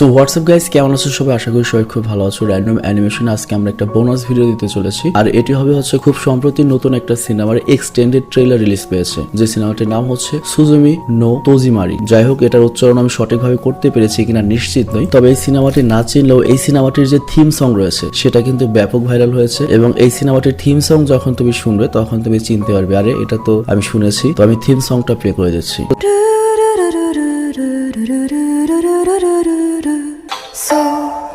So WhatsApp guys কেমন আছো সবাই? আশা করি সবাই খুব ভালো আছো। র্যান্ডম অ্যানিমেশন আজকে আমরা একটা বোনাস ভিডিও দিতে চলেছি। আর এটি হবে হচ্ছে খুব সম্প্রতি নতুন একটা সিনেমার এক্সটেন্ডেড ট্রেলার রিলিজ পেয়েছে। যে সিনেমাটির নাম হচ্ছে সুজুমি নো তোজিমারি যাই হোক, এটার উচ্চারণ আমি সঠিকভাবে করতে পেরেছি কিনা নিশ্চিত নই। তবে এই সিনেমাটি না চিনলেও এই সিনেমাটির যে থিম সং রয়েছে, সেটা কিন্তু ব্যাপক ভাইরাল হয়েছে। এবং এই সিনেমাটির থিম সং যখন তুমি শুনবে, তখন তুমি চিনতে পারবে, আরে, এটা তো আমি শুনেছি। তো আমি থিম সংটা প্লে করে দিচ্ছি। coração.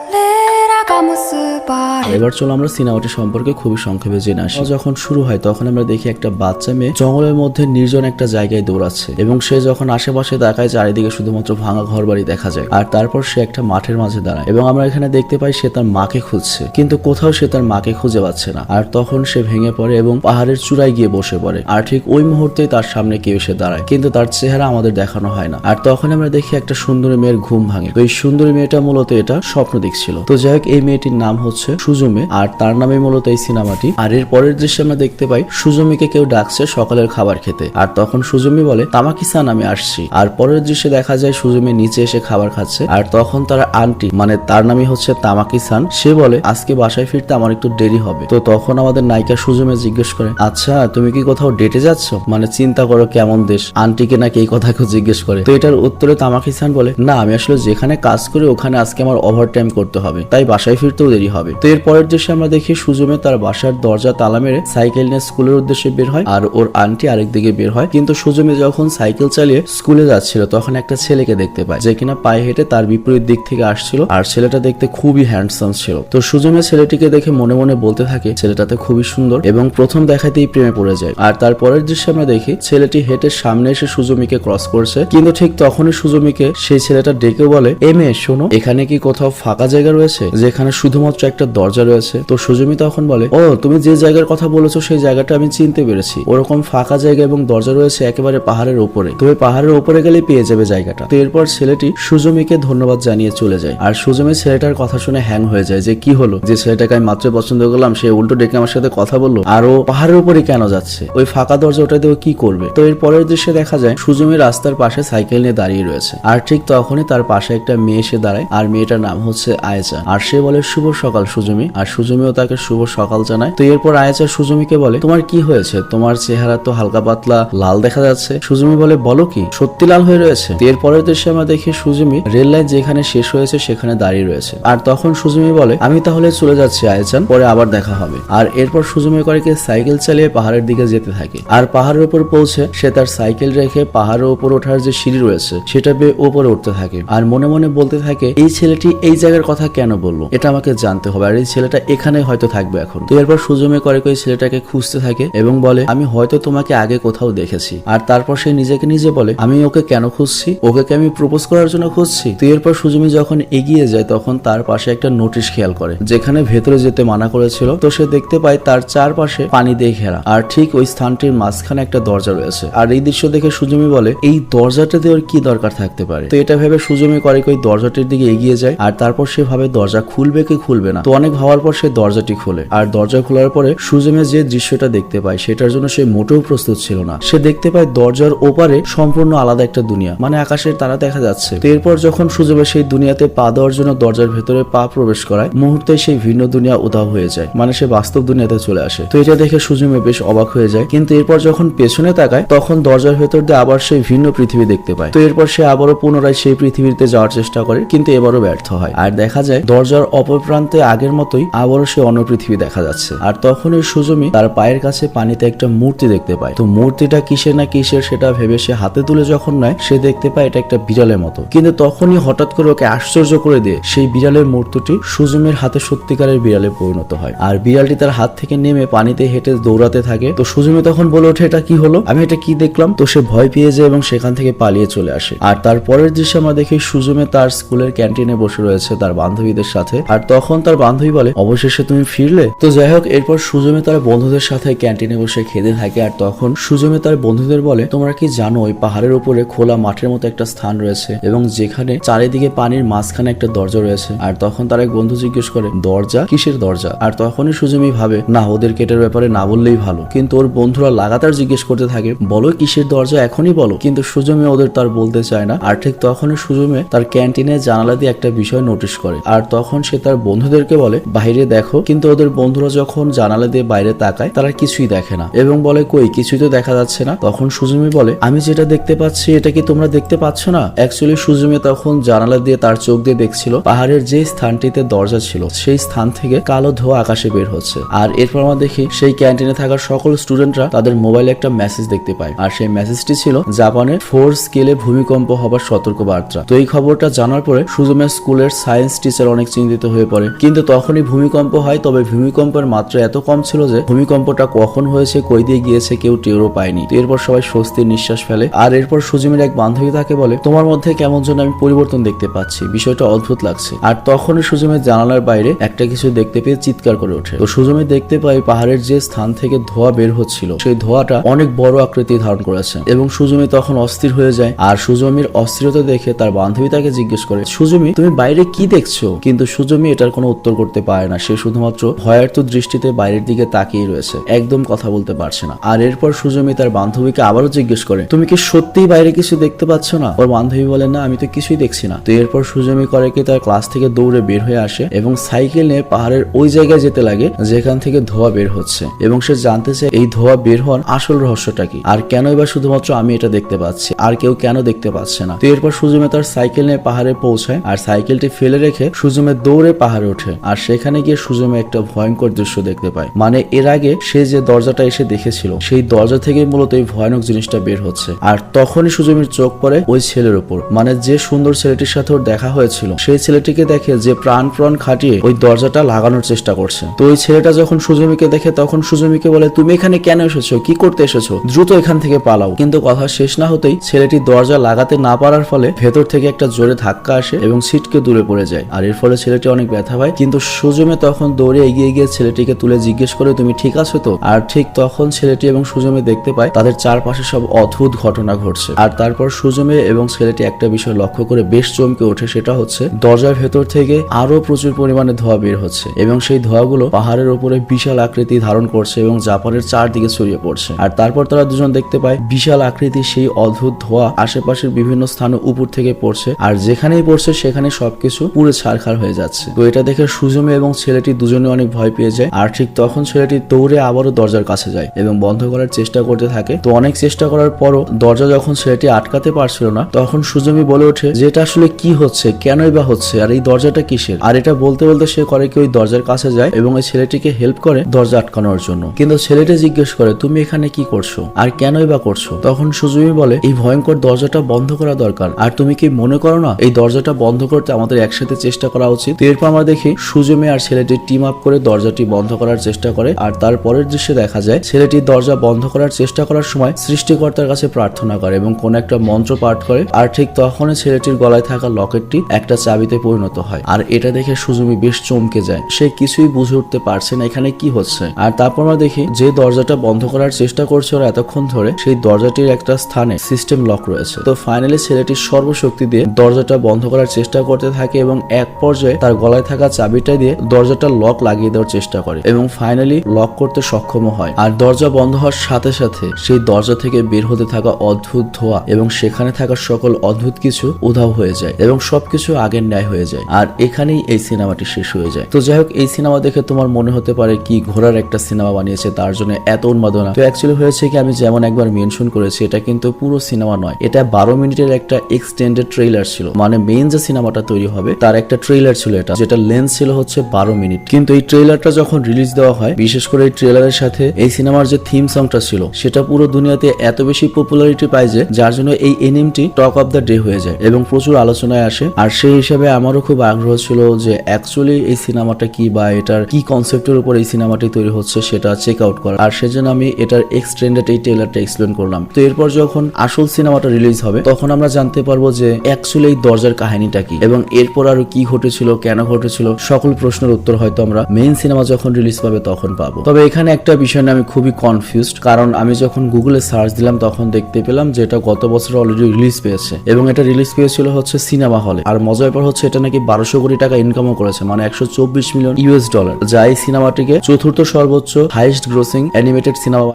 এবার চলো আমরা সিনেমাটি সম্পর্কে খুবই সংক্ষেপে জেনে আসি। যখন শুরু হয়, তখন আমরা দেখি একটা বাচ্চা মেয়ে জঙ্গলের মধ্যে নির্জন একটা জায়গায় দৌড়াচ্ছে এবং সে যখন আশেপাশে তাকায়, চারিদিকে শুধুমাত্র ভাঙা ঘর বাড়ি দেখা যায় আর তারপর সে একটা মাঠের মাঝে দাঁড়ায় এবং আমরা এখানে দেখতে পাই সে তার মাকে খুঁজছে, কিন্তু কোথাও সে তার মাকে খুঁজে পাচ্ছে না আর তখন সে ভেঙে পড়ে এবং পাহাড়ের চূড়ায় গিয়ে বসে পড়ে আর ঠিক ওই মুহূর্তেই তার সামনে কেউ এসে দাঁড়ায়, কিন্তু তার চেহারা আমাদের দেখানো হয় না। আর তখন আমরা দেখি একটা সুন্দরী মেয়ের ঘুম ভাঙে। তো এই সুন্দরী মেয়েটা মূলত এটা স্বপ্ন দেখছিল। তো যাই হোক, এই মেয়েটির নাম হচ্ছে সুজুমে, আর তার নামে মূলত এই সিনেমাটি। আর এর পরের দৃশ্যে আমরা দেখতে পাই সুজুমিকে কেউ ডাকছে সকালের খাবার খেতে। আর তখন সুজুমি বলে তামাকি সান আমি আসছি। আর পরের দৃশ্যে দেখা যায় সুজুমি নিচে এসে খাবার খাচ্ছে। আর তখন তার আন্টি মানে তার নামই হচ্ছে তামাকি সান সে বলে, আজকে বাসায় ফিরতে আমার একটু দেরি হবে। তো তখন আমাদের নায়িকা সুজুমে জিজ্ঞেস করে আচ্ছা তুমি কি কোথাও ডেটে যাচ্ছ? মানে চিন্তা করো, কেমন দেশ? আন্টিকে নাকি এই কথা কেউ জিজ্ঞেস করে। তো এটার উত্তরে তামাকি সান বলে, না, আমি আসলে যেখানে কাজ করি, ওখানে আজকে আমার ওভার টাইম করতে হবে। তাই বাসায় ফিরতেও দেরি হবে। তো এর পরের আমরা দেখি সুজুমে তার বাসার দরজা তালা মেরে সাইকেল নিয়ে স্কুলের উদ্দেশ্যে বের হয় আর ওর আন্টি আরেক দিকে বের হয়। কিন্তু সুজুমে যখন সাইকেল চালিয়ে স্কুলে যাচ্ছিল, তখন একটা ছেলেকে দেখতে পায়, যে কিনা পায়ে হেঁটে তার বিপরীত দিক থেকে আসছিল আর ছেলেটা দেখতে খুবই হ্যান্ডসাম ছিল। তো সুজুমে ছেলেটিকে দেখে মনে মনে বলতে থাকে, ছেলেটাতে খুবই সুন্দর এবং প্রথম দেখাতেই প্রেমে পড়ে যায়। আর তার পরের দৃশ্যে আমরা দেখি ছেলেটি হেঁটে সামনে এসে সুজুমিকে ক্রস করছে। কিন্তু ঠিক তখনই সুজুমিকে সেই ছেলেটা ডেকে বলে, এ মেয়ে, শোনো, এখানে কি কোথাও ফাঁকা জায়গা রয়েছে? যেখানে শুধুমাত্র একটা দরজা রয়েছে। তো সুজুমি তখন বলে, ও, তুমি যে জায়গার কথা বলেছ সেই জায়গাটা আমি চিনতে পেরেছি। ওরকম ফাঁকা জায়গা এবং দরজা রয়েছে একেবারে পাহাড়ের উপরে। তুমি পাহাড়ের উপরে গেলে পেয়ে যাবে জায়গাটা। তো এরপর ছেলেটি সুজুমিকে ধন্যবাদ জানিয়ে চলে যায়। আর সুজমি ছেলেটার কথা শুনে হ্যাং হয়ে যায় যে, কি হলো? যে ছেলেটাকে আমি মাত্র পছন্দ করলাম, সে উল্টো ডেকে আমার সাথে কথা বলল আর ও পাহাড়ের উপরে কেন যাচ্ছে? ওই ফাঁকা দরজা ওটা দিয়ে কি করবে? তো এর পরের দৃশ্যে দেখা যায়, সুজমি রাস্তার পাশে সাইকেল নিয়ে দাঁড়িয়ে রয়েছে। আর ঠিক তখনই তার পাশে একটা মেয়ে এসে দাঁড়ায়। আর মেয়েটার নাম হচ্ছে আয়েচা আর সে বলে, শুভ সকাল সুজুমি। আর সুজুমিও তাকে শুভ সকাল জানায়। তো এরপর আয়েচা সুজুমিকে বলে, তোমার কি হয়েছে? তোমার চেহারা তো হালকা পাতলা, লাল দেখা যাচ্ছে। সুজুমি বলে, বলো কি? সত্যি লাল হয়ে রয়েছে? এর পরের দৃশ্যে আমরা দেখি সুজুমি রেল লাইন যেখানে শেষ হয়েছে সেখানে দাঁড়িয়ে রয়েছে। আর তখন সুজুমি বলে, আমি তাহলে চলে যাচ্ছি আয়েচান পরে আবার দেখা হবে। আর এরপর সুজুমি করে কি সাইকেল চালিয়ে পাহাড়ের দিকে যেতে থাকে। আর পাহাড়ের উপর পৌঁছে সে তার সাইকেল রেখে পাহাড়ের উপর ওঠার যে সিঁড়ি রয়েছে, সেটা বেয়ে উপরে উঠতে থাকে। আর মনে মনে বলতে থাকে, এই ছেলেটি এই জায়গার কথা কেন বলল? এটা আমাকে জানতে হবে। আর এই ছেলেটা এখানে হয়তো থাকবে এখন। তো এরপর সুজমে করে করে ছেলেটাকে খুঁজতে থাকে এবং বলে, আমি হয়তো তোমাকে আগে কোথাও দেখেছি। আর তারপর সে নিজেকে নিজে বলে, আমি ওকে কেন খুঁজছি? ওকে আমি প্রপোজ করার জন্য খুঁজছি? তো এরপর সুজমি যখন এগিয়ে যায়, তখন তার পাশে একটা নোটিশ খেয়াল করে, যেখানে ভেতরে যেতে মানা করেছিল। তো সে দেখতে পায় তার চারপাশে পানি দিয়ে ঘেরা। আর ঠিক ওই স্থানটির মাঝখানে একটা দরজা রয়েছে। আর এই দৃশ্য দেখে সুজমি বলে, এই দরজাটাতে ওর কি দরকার থাকতে পারে? তো এটা ভেবে সুজমি করে ওই দরজাটির দিকে এগিয়ে যায়। আর তারপর সে ভাবে দরজা খুলবে কি খুলবে না। তো অনেক ভাবার পর সে দরজাটি খোলে। আর দরজা খোলার পরে সুজমে যে দৃশ্যটা দেখতে পায়, সেটার জন্য সে মোটেও প্রস্তুত ছিল না। সে দেখতে পায় দরজার ওপারে সম্পূর্ণ আলাদা একটা দুনিয়া মানে আকাশের তারা দেখা যাচ্ছে। এরপর যখন সুজমে সেই দুনিয়াতে পা দেওয়ার জন্য দরজার ভেতরে পা প্রবেশ করায়, মুহূর্তে সেই ভিন্ন দুনিয়া উধাও হয়ে যায় মানে সে বাস্তব দুনিয়াতে চলে আসে। তো এটা দেখে সুজমে বেশ অবাক হয়ে যায়। কিন্তু এরপর যখন পেছনে তাকায়, তখন দরজার ভেতর দিয়ে আবার সেই ভিন্ন পৃথিবী দেখতে পায়। তো এরপর সে আবারও পুনরায় সেই পৃথিবীতে যাওয়ার চেষ্টা করে, কিন্তু এবারও ব্যর্থ হয়। আর দেখা যায়, দরজার অপর প্রান্তে আগের মতোই আবারও সে অন্য পৃথিবী দেখা যাচ্ছে। আর তখন ওই সুজমি তার পায়ের কাছে পানিতে একটা মূর্তি দেখতে পায়। তো মূর্তিটা কিসের না কিসের সেটা ভেবে সে হাতে তুলে যখন নেয়, সে দেখতে পায় এটা একটা বিড়ালের মতো। কিন্তু তখনই হঠাৎ করে ওকে আশ্চর্য করে দিয়ে সেই বিড়ালের মূর্তিটি সুজমির হাতে সত্যিকারের বিড়ালে পরিণত হয়। আর বিড়ালটি তার হাত থেকে নেমে পানিতে হেঁটে দৌড়াতে থাকে। তো সুজমি তখন বলে ওঠে, এটা কি হলো? আমি এটা কি দেখলাম? তো সে ভয় পেয়ে যায় এবং সেখান থেকে পালিয়ে চলে আসে। আর তারপরের দৃশ্যে আমরা দেখি সুজমে তার স্কুলের ক্যান্টিনে বসে রয়েছে। তার বান্ধবীদের সাথে আর তখন তার বান্ধবী বলে, অবশেষে তুমি ফিরলে? তো যাই হোক, এরপর সুজমে তার বন্ধুদের সাথে ক্যান্টিনে বসে খেতে থাকে আর তখন সুজমে তার বন্ধুদের বলে, তোমরা কি জানো, ওই পাহাড়ের উপরে খোলা মাঠের মতো একটা স্থান রয়েছে এবং যেখানে চারিদিকে পানির মাঝখানে একটা দরজা রয়েছে? আর তখন তার এক বন্ধু জিজ্ঞেস করে, দরজা? কিসের দরজা? আর তখনই সুজমি ভাবে, না, ওদের এটার ব্যাপারে না বললেই ভালো। কিন্তু ওর বন্ধুরা লাগাতার জিজ্ঞেস করতে থাকে, বলো, কিসের দরজা? এখনই বলো। কিন্তু সুজমি ওদের তার বলতে চায় না। আর ঠিক তখনই সুজমে তার ক্যান্টিনে জানালা দিয়ে একটা বিষয় নোটিশ করে। আর তখন সে তার বন্ধুদেরকে বলে, বাইরে দেখো। কিন্তু ওদের বন্ধুরা যখন জানালা দিয়ে বাইরে তাকায়, তারা কিছুই দেখে না এবং বলে, কই, কিছুই তো দেখা যাচ্ছে না? তখন সুজুমি বলে, আমি যেটা দেখতে পাচ্ছি, এটা কি তোমরা দেখতে পাচ্ছ না? অ্যাকচুয়ালি সুজমি তখন জানালা দিয়ে তার চোখ দিয়ে দেখছিল, পাহাড়ের যে স্থানটিতে দরজা ছিল, সেই স্থান থেকে কালো ধোয়া আকাশে বের হচ্ছে। আর এরপর আমরা দেখি, সেই ক্যান্টিনে থাকা সকল স্টুডেন্টরা তাদের মোবাইলে একটা মেসেজ দেখতে পায়। আর সেই মেসেজটি ছিল জাপানে ফোর স্কেলে ভূমিকম্প হবার সতর্ক বার্তা তো এই খবরটা জানার পরে সুজমের স্কুলের সায়েন্স টিচার অনেক চিন্তিত হয়ে পড়ে। কিন্তু তখনই ভূমিকম্প হয়, তবে ভূমিকম্পের মাত্রা এত কম ছিল যে ভূমিকম্পটা কখন হয়েছে, কই দিয়ে গিয়েছে কেউ টেরও পায়নি। তো এরপর সবাই স্বস্তির নিঃশ্বাস ফেলে। আর এরপর সুজিমের এক বান্ধবী তাকে বলে, তোমার মধ্যে কেমন যেন আমি পরিবর্তন দেখতে পাচ্ছি। বিষয়টা অদ্ভুত লাগছে। আর তখনই সুজমের জানালার বাইরে একটা কিছু দেখতে পেয়ে চিৎকার করে ওঠে। তো সুজমে দেখতে পাই পাহাড়ের যে স্থান থেকে ধোয়া বের হচ্ছিল, সেই ধোয়াটা অনেক বড় আকৃতি ধারণ করেছে। এবং সুজমি তখন অস্থির হয়ে যায়। আর সুজমির অস্থিরতা দেখে তার বান্ধবী তাকে জিজ্ঞেস করে, সুজমি, তুমি বাইরে কি দেখছ? কিন্তু সুজমি এটার কোনো উত্তর করতে পারে না। সে শুধুমাত্র ভয়ার্থ দৃষ্টিতে বাইরের দিকে তাকিয়ে রয়েছে। একদম কথা বলতে পারছে না। আর এরপর সুজমি তার বান্ধবীকে আবারও জিজ্ঞেস করে, তুমি কি সত্যিই বাইরে কিছু দেখতে পাচ্ছ না? ওর বান্ধবী বলে, না, আমি তো কিছুই দেখছি না। তো এরপর সুজমি করে কি তার ক্লাস থেকে দৌড়ে বের হয়ে আসে এবং সাইকেল নিয়ে পাহাড়ের ওই জায়গায় যেতে লাগে, যেখান থেকে ধোয়া বের হচ্ছে। এবং সে জানতে চায়, এই ধোয়া বের হওয়ার আসল রহস্যটা কি? আর কেন এবার শুধুমাত্র আমি এটা দেখতে পাচ্ছি? আর কেউ কেন দেখতে পাচ্ছে না? তো এরপর সুজমে তার সাইকেল নিয়ে পাহাড়ে পৌঁছায়। আর সাইকেলটি ফেলে রেখে সুজমে দৌড়ে পাহাড়ে ওঠে, আর সেখানে গিয়ে সুজমে একটা ভয়ঙ্কর দৃশ্য দেখতে পায়। মানে এর আগে সে যে দরজাটা এসে দেখেছিল, সেই দরজা থেকে মূলত এই ভয়ানক জিনিসটা বের হচ্ছে। আর তখনই সুজমির চোখ পড়ে ওই ছেলের উপর। মানে যে সুন্দর ছেলেটির সাথে ওর দেখা হয়েছিল, সেই ছেলেটিকে দেখে যে প্রাণ প্রাণ খাটিয়ে ওই দরজাটা লাগানোর চেষ্টা করছে। তো ওই ছেলেটা যখন সুজমিকে দেখে, তখন সুজমিকে বলে, তুমি এখানে কেন এসেছ? কি করতে এসেছ? দ্রুত এখান থেকে পালাও। কিন্তু কথা শেষ না হতেই ছেলেটি দরজা লাগাতে না পারার ফলে ভেতর থেকে একটা জোরে ধাক্কা আসে এবং সিটকে দূরে পড়ে যায়। আর এর ফলে ছেলেটি অনেক ব্যথা পায়। কিন্তু সুজমে তখন দৌড়ে এগিয়ে গিয়ে ছেলেটিকে তুলে জিজ্ঞেস করে, তুমি ঠিক আছো তো? আর ঠিক তখন ছেলেটি এবং সুজমে দেখতে পায়, তাদের চারপাশে সব অদ্ভুত ঘটনা ঘটছে। আর তারপর সুজমে এবং ছেলেটি একটা বিষয় লক্ষ্য করে বেশ চমকে ওঠে, সেটা হচ্ছে দরজার ভেতর থেকে আরও প্রচুর পরিমাণে ধোয়া বের হচ্ছে এবং সেই ধোঁয়াগুলো পাহাড়ের উপরে বিশাল আকৃতি ধারণ করছে এবং জাপানের চারদিকে ছড়িয়ে পড়ছে। আর তারপর তারা দুজন দেখতে পায়, বিশাল আকৃতির সেই অদ্ভুত ধোঁয়া আশেপাশের বিভিন্ন স্থানে উপর থেকে পড়ছে। আর যেখানেই পড়ছে, সেখানে সবকিছু পুরো ছারখার হয়ে যাচ্ছে। তো এটা দেখে সুজমে এবং ছেলেটি দুজনে অনেক ভয় পেয়ে যায়। আর ঠিক তখন ছেলেটি দৌড়ে আবারও দরজার কাছে যায় এবং বন্ধ করার চেষ্টা করতে থাকে। তো অনেক চেষ্টা করার পরও দরজা যখন ছেলেটি আটকাতে পারছিল না, তখন সুজমি বলে ওঠে যে এটা আসলে কি হচ্ছে? কেনই বা হচ্ছে? আর এই দরজাটা কিসের? আর এটা বলতে বলতে সে করে কি ওই দরজার কাছে যায় এবং ওই ছেলেটিকে হেল্প করে দরজা আটকানোর জন্য। কিন্তু ছেলেটি জিজ্ঞেস করে, তুমি এখানে কি করছ? আর কেনই বা করছ? তখন সুজমি বলে, এই ভয়ঙ্কর দরজাটা বন্ধ করা দরকার। আর তুমি কি মনে করো না, এই দরজাটা বন্ধ করতে আমাদের একসাথে চেষ্টা করা উচিত? তো এরপর আমরা দেখি সুজমি আর ছেলেটি টিম আপ করে দরজাটি বন্ধ করার চেষ্টা করে। আর তার পরের দৃশ্যে দেখা যায় ছেলেটি দরজা বন্ধ করার চেষ্টা করার সময় সৃষ্টিকর্তার কাছে প্রার্থনা করে এবং কোন একটা মন্ত্র পাঠ করে। আর ঠিক তখনই ছেলেটির গলায় থাকা লকেটটি একটা চাবিতে পরিণত হয়। আর এটা দেখে সুজমি বেশ চমকে যায়। সে কিছুই বুঝে উঠতে পারছে না এখানে কি হচ্ছে। আর তারপর আমরা দেখি যে দরজাটা বন্ধ করার চেষ্টা করছে ওরা এতক্ষণ ধরে, সেই দরজাটির একটা স্থানে সিস্টেম লক রয়েছে। তো ফাইনালি ছেলেটি সর্বশক্তি দিয়ে দরজাটা বন্ধ করার চেষ্টা করতে থাকে এবং এক পর্যায়ে তার গলায় থাকা চাবিটা দিয়ে দরজাটা লক লাগিয়ে দেওয়ার চেষ্টা করে এবং ফাইনালি লক করতে সক্ষম হয়। আর দরজা বন্ধ হওয়ার সাথে সাথে সেই দরজা থেকে বের হতে থাকা অদ্ভুত ধোয়া এবং সেখানে থাকা সকল অদ্ভুত কিছু উধাও হয়ে যায় এবং সবকিছু আগের ন্যায় হয়ে যায়। আর এখানেই এই সিনেমাটি শেষ হয়ে যায়। তো যাই হোক, এই সিনেমা দেখে তোমার মনে হতে পারে কি ঘোরার একটা সিনেমা বানিয়েছে, তার জন্য এত উন্মাদনা। তো অ্যাকচুয়ালি হয়েছে কি, আমি যেমন একবার মেনশন করেছি, এটা কিন্তু পুরো সিনেমা নয়। এটা বারো মিনিটের একটা এক্সটেন্ডেড ট্রেলার ছিল। মানে মেইন যে সিনেমাটা তৈরি হবে, তার একটা ট্রেলার ছিল এটা যেটা লেন্স ছিল হচ্ছে বারো মিনিট। কিন্তু এই ট্রেলারটা যখন রিলিজ দেওয়া হয়, বিশেষ করে এই ট্রেলারের সাথে এই সিনেমার যে থিম সংটা ছিল, সেটা পুরো দুনিয়াতে এত বেশি পপুলারিটি পায় যে, যার জন্য এই এনিমটি টক অফ দ্য ডে হয়ে যায় এবং প্রচুর আলোচনায় আসে। আর সেই হিসাবে আমারও খুব আগ্রহ ছিল যে অ্যাকচুয়ালি এই সিনেমাটা কি বা এটার কি কনসেপ্টের উপর এই সিনেমাটি তৈরি হচ্ছে, সেটা চেক আউট করা। আর সেজন্য আমি এটার এক্সটেন্ডেড এই ট্রেলারটা এক্সপ্লেন করলাম। তো এরপর যখন আসল সিনেমাটা রিলিজ হবে, তখন আমরা জানতে পারব যে অ্যাকচুয়ালি এই দরজার কাহিনীটা কি? এবং এরপর আরও কি ঘটেছিল কেন ঘটেছিল, সকল প্রশ্নের উত্তর হয়তো আমরা মেইন সিনেমা যখন রিলিজ পাবে তখন পাবো। তবে এখানে একটা বিষয় নিয়ে আমি খুবই কনফিউজড কারণ আমি যখন গুগলে সার্চ দিলাম, তখন দেখতে পেলাম যে এটা গত বছর অলরেডি রিলিজ পেয়েছে। এবং এটা রিলিজ পেয়েছিল হচ্ছে সিনেমা হলে আর মজার ব্যাপার হচ্ছে এটা নাকি বারোশো কোটি টাকা ইনকামও করেছে মানে একশো চব্বিশ মিলিয়ন ইউএস ডলার যা এই সিনেমাটিকে চতুর্থ সর্বোচ্চ হাইস্ট গ্রোসিং অ্যানিমেটেড সিনেমা